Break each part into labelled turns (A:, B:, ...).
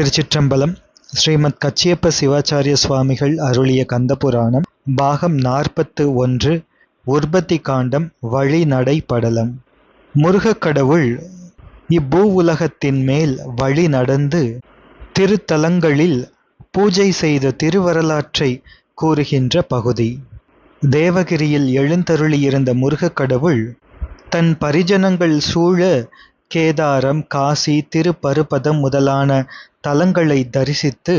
A: திருச்சிற்றம்பலம் ஸ்ரீமத் கச்சியப்ப சிவாச்சாரிய சுவாமிகள் அருளிய கந்தபுராணம் பாகம் நாற்பத்து ஒன்று உற்பத்தி காண்டம் வழிநடை படலம். முருகக் கடவுள் இப்பூ உலகத்தின் மேல் வழி நடந்து திருத்தலங்களில் பூஜை செய்த திருவரலாற்றை கூறுகின்ற பகுதி. தேவகிரியில் எழுந்தருளியிருந்த முருகக்கடவுள் தன் பரிஜனங்கள் சூழ கேதாரம் காசி திருப்பருப்பதம் முதலான தலங்களை தரிசித்து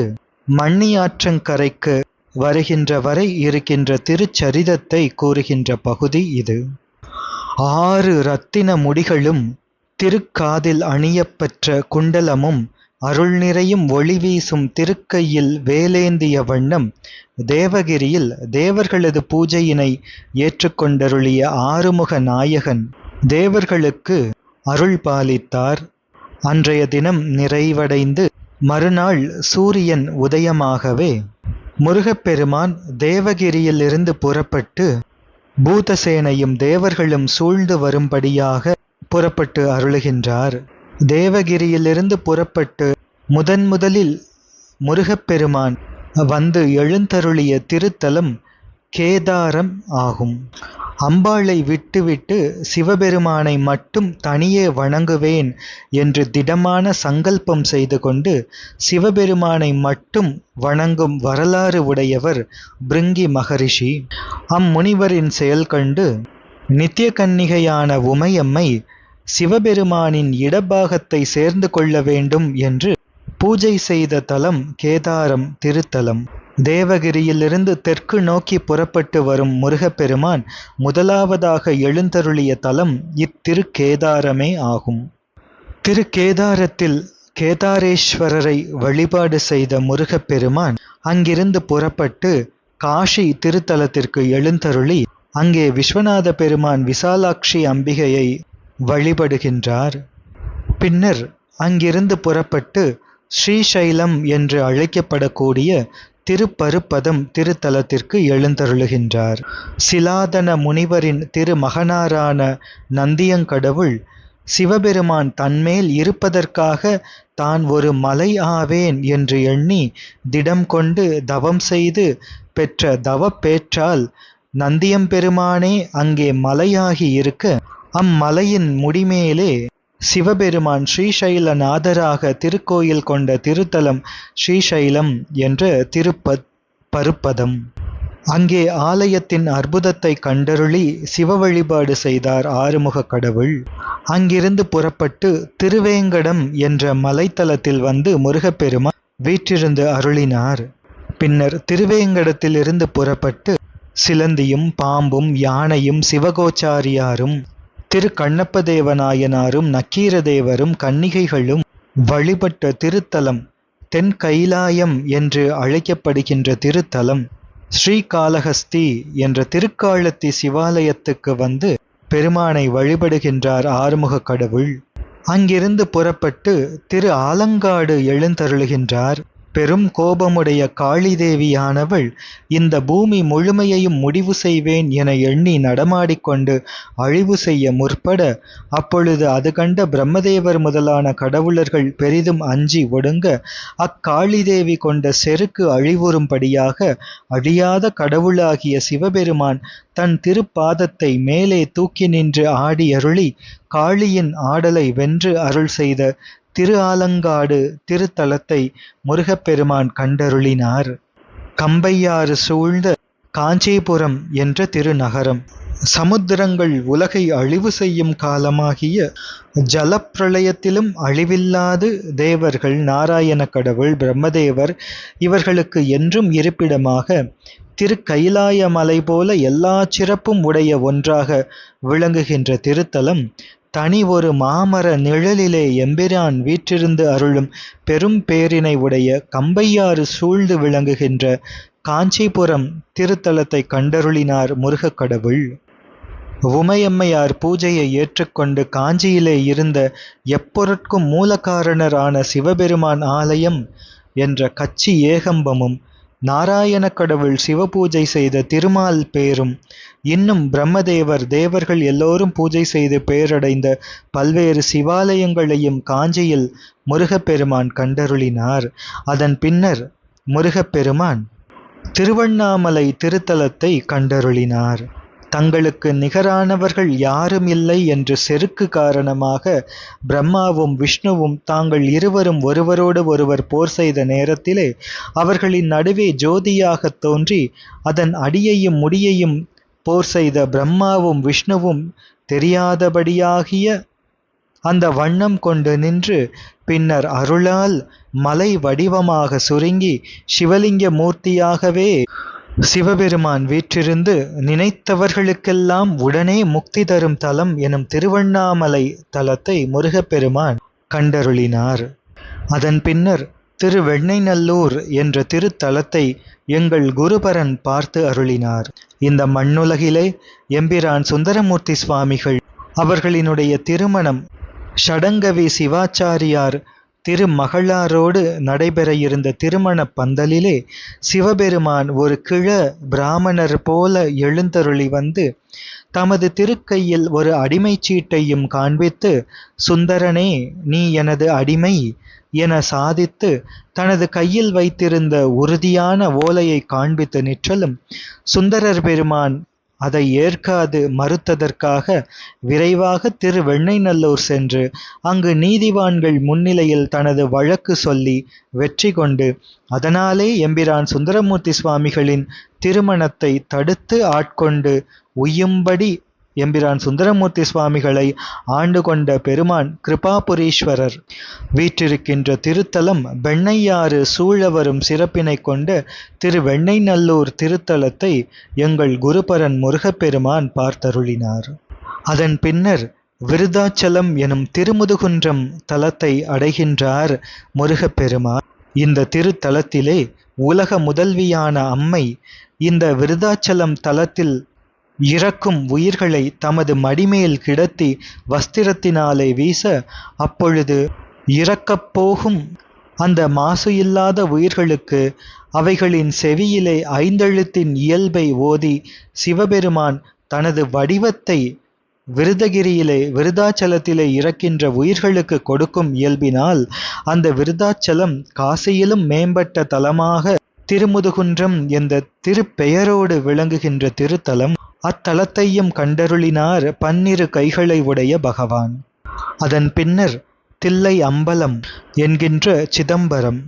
A: மண்ணியாற்றங்கரைக்கு வருகின்ற வரை இருக்கின்ற திருச்சரிதத்தை கூறுகின்ற பகுதி இது. ஆறு ரத்தின முடிகளும் திருக்காதில் அணியப்பெற்ற குண்டலமும் அருள் நிறையும் ஒளி வீசும் திருக்கையில் வேலேந்திய வண்ணம் தேவகிரியில் தேவர்களது பூஜையினை ஏற்றுக்கொண்டருளிய ஆறுமுக நாயகன் தேவர்களுக்கு அருள் பாலித்தார் அன்றைய தினம் நிறைவடைந்து மறுநாள் சூரியன் உதயமாகவே முருகப்பெருமான் தேவகிரியிலிருந்து புறப்பட்டு பூதசேனையும் தேவர்களும் சூழ்ந்து வரும்படியாக புறப்பட்டு அருளுகின்றார். தேவகிரியிலிருந்து புறப்பட்டு முதன் முதலில் முருகப்பெருமான் வந்து எழுந்தருளிய திருத்தலம் கேதாரம் ஆகும். அம்பாளை விட்டுவிட்டு சிவபெருமானை மட்டும் தனியே வணங்குவேன் என்று திடமான சங்கல்பம் செய்து கொண்டு சிவபெருமானை மட்டும் வணங்கும் வரலாறு உடையவர் பிருங்கி மகரிஷி. அம்முனிவரின் செயல் கண்டு நித்திய கன்னிகையான உமையம்மை சிவபெருமானின் இடபாகத்தை சேர்ந்து கொள்ள வேண்டும் என்று பூஜை செய்த தலம் கேதாரம் திருத்தலம். தேவகிரியிலிருந்து தெற்கு நோக்கி புறப்பட்டு வரும் முருகப்பெருமான் முதலாவதாக எழுந்தருளிய தலம் இத்திருக்கேதாரமே ஆகும். திருக்கேதாரத்தில் கேதாரேஸ்வரரை வழிபாடு செய்த முருகப்பெருமான் அங்கிருந்து புறப்பட்டு காஷி திருத்தலத்திற்கு எழுந்தருளி அங்கே விஸ்வநாத பெருமான் விசாலாட்சி அம்பிகையை வழிபடுகின்றார். பின்னர் அங்கிருந்து புறப்பட்டு ஸ்ரீசைலம் என்று அழைக்கப்படக்கூடிய திருப்பருப்பதம் திருத்தலத்திற்கு எழுந்தருளுகின்றார். சிலாதன முனிவரின் திருமகனாரான நந்தியங்கடவுள் சிவபெருமான் தன்மேல் இருப்பதற்காக தான் ஒரு மலை ஆவேன் என்று எண்ணி திடம் கொண்டு தவம் செய்து பெற்ற தவப்பேற்றால் நந்தியம்பெருமானே அங்கே மலையாகி இருக்க அம்மலையின் முடிமேலே சிவபெருமான் ஸ்ரீசைலநாதராக திருக்கோயில் கொண்ட திருத்தலம் ஸ்ரீசைலம் என்ற திருப்ப பருப்பதம். அங்கே ஆலயத்தின் அற்புதத்தை கண்டருளி சிவ வழிபாடு செய்தார் ஆறுமுக கடவுள். அங்கிருந்து புறப்பட்டு திருவேங்கடம் என்ற மலைத்தலத்தில் வந்து முருகப்பெருமான் வீற்றிருந்து அருளினார். பின்னர் திருவேங்கடத்திலிருந்து புறப்பட்டு சிலந்தியும் பாம்பும் யானையும் சிவகோச்சாரியாரும் திரு கண்ணப்பதேவநாயனாரும் நக்கீரதேவரும் கன்னிகைகளும் வழிபட்ட திருத்தலம் தென் கைலாயம் என்று அழைக்கப்படுகின்ற திருத்தலம் ஸ்ரீகாளஹஸ்தி என்ற திருக்காலத்தி சிவாலயத்துக்கு வந்து பெருமானை வழிபடுகின்றார் ஆறுமுக கடவுள். அங்கிருந்து புறப்பட்டு திரு ஆலங்காடு எழுந்தருளுகின்றார். பெரும் கோபமுடைய காளிதேவியானவள் இந்த பூமி முழுமையையும் முடிவு செய்வேன் என எண்ணி நடமாடிக்கொண்டு அழிவு செய்ய முற்பட அப்பொழுது அது கண்ட பிரம்மதேவர் முதலான கடவுளர்கள் பெரிதும் அஞ்சி ஒடுங்க அக்காளிதேவி கொண்ட செருக்கு அழிவுறும்படியாக அழியாத கடவுளாகிய சிவபெருமான் தன் திருப்பாதத்தை மேலே தூக்கி நின்று ஆடி அருளி காளியின் ஆடலை வென்று அருள் செய்த திரு ஆலங்காடு திருத்தலத்தை முருகப்பெருமான் கண்டருளினார். கம்பையாறு சூழ்ந்த காஞ்சிபுரம் என்ற திருநகரம். சமுத்திரங்கள் உலகை அழிவு செய்யும் காலமாகிய ஜலப்பிரளயத்திலும் அழிவில்லாது தேவர்கள் நாராயண கடவுள் பிரம்மதேவர் இவர்களுக்கு என்றும் இருப்பிடமாக திருக்கைலாய மலை போல எல்லா சிறப்பும் உடைய ஒன்றாக விளங்குகின்ற திருத்தலம் தனி ஒரு மாமர நிழலிலே எம்பிரான் வீற்றிருந்து அருளும் பெரும் பேரினை உடைய கம்பையாறு சூழ்ந்து விளங்குகின்ற காஞ்சிபுரம் திருத்தலத்தை கண்டருளினார் முருகக்கடவுள் உமையம்மையார் பூஜையை ஏற்றுக்கொண்டு காஞ்சியிலே இருந்த எப்பொருட்கும் மூலகாரணரான சிவபெருமான் ஆலயம் என்ற கச்சி ஏகம்பமும் நாராயண கடவுள் சிவபூஜை செய்த திருமால் பேரும் இன்னும் பிரம்மதேவர் தேவர்கள் எல்லோரும் பூஜை செய்து பேரடைந்த பல்வேறு சிவாலயங்களையும் காஞ்சியில் முருகப்பெருமான் கண்டருளினார். அதன் பின்னர் முருகப்பெருமான் திருவண்ணாமலை திருத்தலத்தை கண்டருளினார். தங்களுக்கு நிகரானவர்கள் யாரும் இல்லை என்று செருக்கு காரணமாக பிரம்மாவும் விஷ்ணுவும் தாங்கள் இருவரும் ஒருவரோடு ஒருவர் போர் செய்த நேரத்திலே அவர்களின் நடுவே ஜோதியாகத் தோன்றி அதன் அடியையும் முடியையும் போர் செய்த பிரம்மாவும் விஷ்ணுவும் தெரியாதபடியாகிய அந்த வண்ணம் கொண்டு நின்று பின்னர் அருளால் மலை வடிவமாக சுருங்கி சிவலிங்க மூர்த்தியாகவே சிவபெருமான் வீற்றிருந்து நினைத்தவர்களுக்கெல்லாம் உடனே முக்தி தரும் தலம் எனும் திருவண்ணாமலை தலத்தை முருகப்பெருமான் கண்டருளினார். அதன் பின்னர் திருவெண்ணைநல்லூர் என்ற திருத்தலத்தை எங்கள் குருபரன் பார்த்து அருளினார். இந்த மண்ணுலகிலே எம்பிரான் சுந்தரமூர்த்தி சுவாமிகள் அவர்களினுடைய திருமணம் ஷடங்கவி சிவாச்சாரியார் திருமகளாரோடு நடைபெற இருந்த திருமண பந்தலிலே சிவபெருமான் ஒரு கிழ பிராமணர் போல எழுந்தருளி வந்து தமது திருக்கையில் ஒரு அடிமை சீட்டையும் காண்பித்து சுந்தரனே நீ எனது அடிமை என சாதித்து தனது கையில் வைத்திருந்த உறுதியான ஓலையை காண்பித்து நிற்றலும் சுந்தரர் பெருமான் அதை ஏற்காது மறுத்ததற்காக விரைவாக திரு வெண்ணைநல்லூர் சென்று அங்கு நீதிவான்கள் முன்னிலையில் தனது வழக்கு சொல்லி வெற்றி கொண்டு அதனாலே எம்பிரான் சுந்தரமூர்த்தி சுவாமிகளின் திருமணத்தை தடுத்து ஆட்கொண்டு உய்யும்படி எம்பிரான் சுந்தரமூர்த்தி சுவாமிகளை ஆண்டு கொண்ட பெருமான் கிருபாபுரீஸ்வரர். வீற்றிருக்கின்ற திருத்தலம் வெண்ணையாறு சூழ வரும் சிறப்பினை கொண்ட திரு வெண்ணைநல்லூர் திருத்தலத்தை எங்கள் குருபரன் முருகப்பெருமான் பார்த்தருளினார். அதன் பின்னர் விருதாச்சலம் எனும் திருமுதுகுன்றம் தலத்தை அடைகின்றார் முருகப்பெருமான். இந்த திருத்தலத்திலே உலக முதல்வியான அம்மை இந்த விருதாச்சலம் தலத்தில் இறக்கும் உயிர்களை தமது மடிமேல் கிடத்தி வஸ்திரத்தினாலே வீச அப்பொழுது இறக்கப் போகும் அந்த மாசு இல்லாத உயிர்களுக்கு அவைகளின் செவியிலே ஐந்தெழுத்தின் இயல்பை ஓதி சிவபெருமான் தனது வடிவத்தை விருதகிரியிலே விருதாச்சலத்திலே இறக்கின்ற உயிர்களுக்கு கொடுக்கும் இயல்பினால் அந்த விருதாச்சலம் காசியிலும் மேம்பட்ட தலமாக திருமுதுகுன்றம் என்ற திருப்பெயரோடு விளங்குகின்ற திருத்தலம் அத்தலத்தையும் கண்டருளினார் பன்னிரு கைகளை உடைய பகவான். அதன் பின்னர் தில்லை அம்பலம் என்கின்ற சிதம்பரம்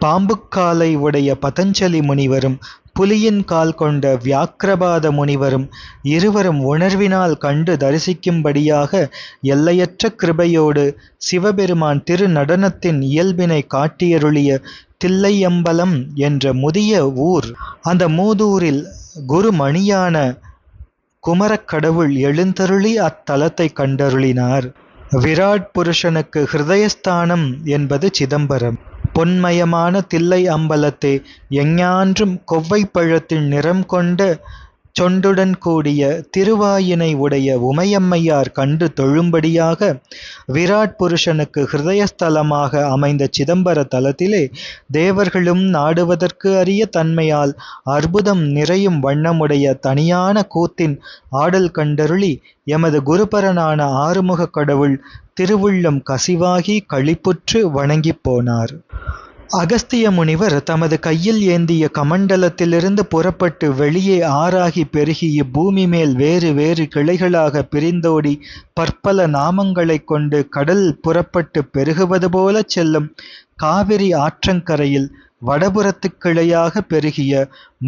A: பாம்புக்காலை உடைய பதஞ்சலி முனிவரும் புலியின் கால் கொண்ட வியாக்கிரபாத முனிவரும் இருவரும் உணர்வினால் கண்டு தரிசிக்கும்படியாக எல்லையற்ற கிருபையோடு சிவபெருமான் திரு நடனத்தின் இயல்பினை காட்டியருளிய தில்லையம்பலம் என்ற முதிய ஊர் அந்த மூதூரில் குருமணியான குமரக்கடவுள் எழுந்தருளி அத்தலத்தை கண்டருளினார். விராட் புருஷனுக்கு ஹிருதயஸ்தானம் என்பது சிதம்பரம். பொன்மயமான தில்லை அம்பலத்தை எஞ்ஞான்றும் கொவ்வைப்பழத்தின் நிறம் கொண்ட சொண்டுடன் கூடிய திருவாயினை உடைய உமையம்மையார் கண்டு தொழும்படியாக விராட் புருஷனுக்கு ஹிருதயஸ்தலமாக அமைந்த சிதம்பர தலத்திலே தேவர்களும் நாடுவதற்கு அரிய தன்மையால் அற்புதம் நிறையும் வண்ணமுடைய தனியான கூத்தின் ஆடல் கண்டருளி எமது குருபரனான ஆறுமுக கடவுள் திருவுள்ளம் கசிவாகி களிப்புற்று வணங்கிப் போனார். அகஸ்திய முனிவர் தமது கையில் ஏந்திய கமண்டலத்திலிருந்து புறப்பட்டு வெளியே ஆறாகி பெருகி இப்பூமி மேல் வேறு வேறு கிளைகளாக பிரிந்தோடி பற்பல நாமங்களைக் கொண்டு கடல் புறப்பட்டு பெருகுவது போலச் செல்லும் காவிரி ஆற்றங்கரையில் வடபுறத்து கிளையாக பெருகிய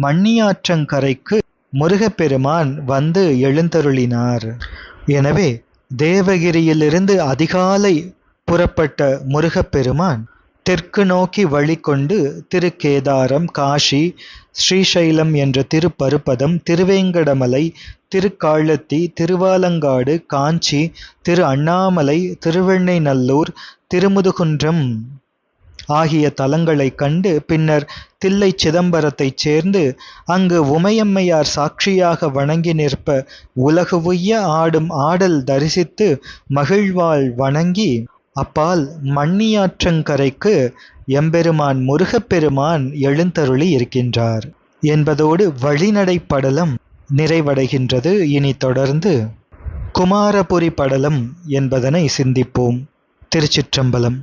A: மண்ணியாற்றங்கரைக்கு முருகப்பெருமான் வந்து எழுந்தருளினார். எனவே தேவகிரியிலிருந்து அதிகாலை புறப்பட்ட முருகப்பெருமான் தெற்கு நோக்கி வழி கொண்டு திருக்கேதாரம் காஷி ஸ்ரீசைலம் என்ற திருப்பருப்பதம் திருவேங்கடமலை திருக்காழத்தி திருவாலங்காடு காஞ்சி திரு அண்ணாமலை திருவெண்ணைநல்லூர் திருமுதுகுன்றம் ஆகிய தலங்களைக் கண்டு பின்னர் தில்லை சிதம்பரத்தைச் சேர்ந்து அங்கு உமையம்மையார் சாட்சியாக வணங்கி நிற்ப உலகு உய்ய ஆடும் ஆடல் தரிசித்து மகிழ்வாள் வணங்கி அப்பால் மண்ணியாற்றங்கரைக்கு எம்பெருமான் முருகப்பெருமான் எழுந்தருளி இருக்கின்றார். என்பதோடு வழிநடை படலம் நிறைவடைகின்றது. இனி தொடர்ந்து குமாரபுரி படலம் என்பதனை சிந்திப்போம். திருச்சிற்றம்பலம்.